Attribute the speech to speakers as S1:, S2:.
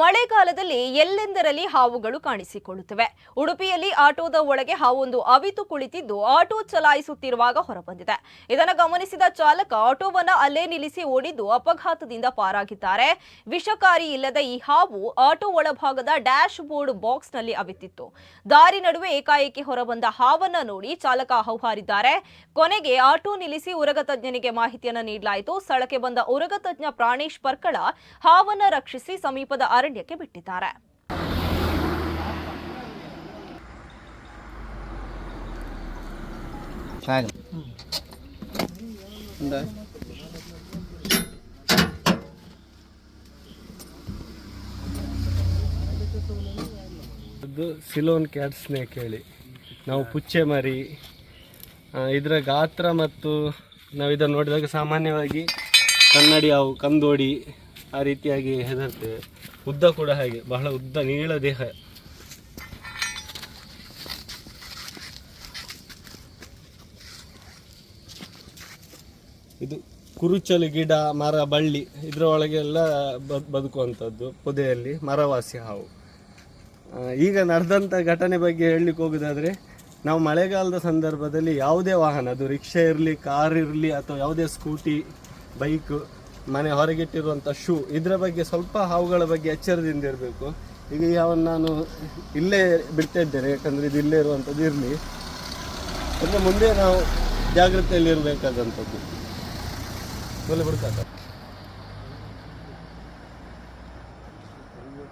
S1: ಮಳೆಗಾಲದಲ್ಲಿ ಎಲ್ಲೆಂದರಲ್ಲಿ ಹಾವುಗಳು ಕಾಣಿಸಿಕೊಳ್ಳುತ್ತವೆ? ಉಡುಪಿಯಲ್ಲಿ ಆಟೋದ ಒಳಗೆ ಹಾವೊಂದು ಅವಿತು ಕುಳಿತಿದ್ದು ಆಟೋ ಚಲಾಯಿಸುತ್ತಿರುವಾಗ ಹೊರಬಂದಿದೆ. ಇದನ್ನು ಗಮನಿಸಿದ ಚಾಲಕ ಆಟೋವನ್ನ ಅಲ್ಲೇ ನಿಲ್ಲಿಸಿ ಓಡಿದ್ದು ಅಪಘಾತದಿಂದ ಪಾರಾಗಿದ್ದಾರೆ. ವಿಷಕಾರಿ ಇಲ್ಲದ ಈ ಹಾವು ಆಟೋ ಒಳಭಾಗದ ಡ್ಯಾಶ್ ಬೋರ್ಡ್ ಬಾಕ್ಸ್ನಲ್ಲಿ ಅವಿತಿತ್ತು. ದಾರಿ ನಡುವೆ ಏಕಾಏಕಿ ಹೊರಬಂದ ಹಾವನ್ನ ನೋಡಿ ಚಾಲಕ ಹೌಹಾರಿದ್ದಾರೆ. ಕೊನೆಗೆ ಆಟೋ ನಿಲ್ಲಿಸಿ ಉರಗ ತಜ್ಞನಿಗೆ ಮಾಹಿತಿಯನ್ನು ನೀಡಲಾಯಿತು. ಸ್ಥಳಕ್ಕೆ ಬಂದ ಉರಗ ತಜ್ಞ ಪ್ರಾಣೇಶ್ ಪರ್ಕಳ ಹಾವನ್ನ ರಕ್ಷಿಸಿ ಸಮೀಪದ ಅರಣ್ಯಕ್ಕೆ ಬಿಟ್ಟಿದ್ದಾರೆ.
S2: ಸಿಲೋನ್ ಕ್ಯಾಟ್ ಸ್ನೇಕ್ ಹೇಳಿ. ನಾವು ಪುಚ್ಚೆ ಮರಿ ಇದರ ಗಾತ್ರ ಮತ್ತು ನಾವು ಇದನ್ನು ನೋಡಿದಾಗ ಸಾಮಾನ್ಯವಾಗಿ ಕನ್ನಡಿ ಅವು ಕಂದೋಡಿ ಆ ರೀತಿಯಾಗಿ ಹೆದರ್ತೇವೆ ಉದ್ದ ಕೂಡ ಹಾಗೆ, ಬಹಳ ಉದ್ದ ನೀಳ ದೇಹ. ಇದು ಕುರುಚಲು ಗಿಡ, ಮರ, ಬಳ್ಳಿ, ಇದರ ಒಳಗೆಲ್ಲ ಬದ್ ಬದುಕುವಂಥದ್ದು, ಪೊದೆಯಲ್ಲಿ, ಮರವಾಸಿ ಹಾವು. ಈಗ ನಡೆದಂಥ ಘಟನೆ ಬಗ್ಗೆ ಹೇಳಲಿಕ್ಕೆ ಹೋಗೋದಾದರೆ, ನಾವು ಮಳೆಗಾಲದ ಸಂದರ್ಭದಲ್ಲಿ ಯಾವುದೇ ವಾಹನ, ಅದು ರಿಕ್ಷಾ ಇರಲಿ, ಕಾರ್ ಇರಲಿ, ಅಥವಾ ಯಾವುದೇ ಸ್ಕೂಟಿ, ಬೈಕ್ ಮನೆ ಹೊರಗಿಟ್ಟಿರುವಂಥ ಶೂ ಇದರ ಬಗ್ಗೆ ಸ್ವಲ್ಪ ಹಾವುಗಳ ಬಗ್ಗೆ ಎಚ್ಚರದಿಂದ ಇರಬೇಕು. ಈಗ ಯಾವನ್ನು ನಾನು ಇಲ್ಲೇ ಬಿಡ್ತಾ ಇದ್ದೇನೆ, ಯಾಕಂದರೆ ಇದು ಇಲ್ಲೇ ಇರುವಂಥದ್ದು ಇರಲಿ. ಅಂದರೆ ಮುಂದೆ ನಾವು ಜಾಗ್ರತೆಯಲ್ಲಿ ಇರಬೇಕಾದಂಥದ್ದು. ಮೊದಲು ಬಿಡ್ತಾರೆ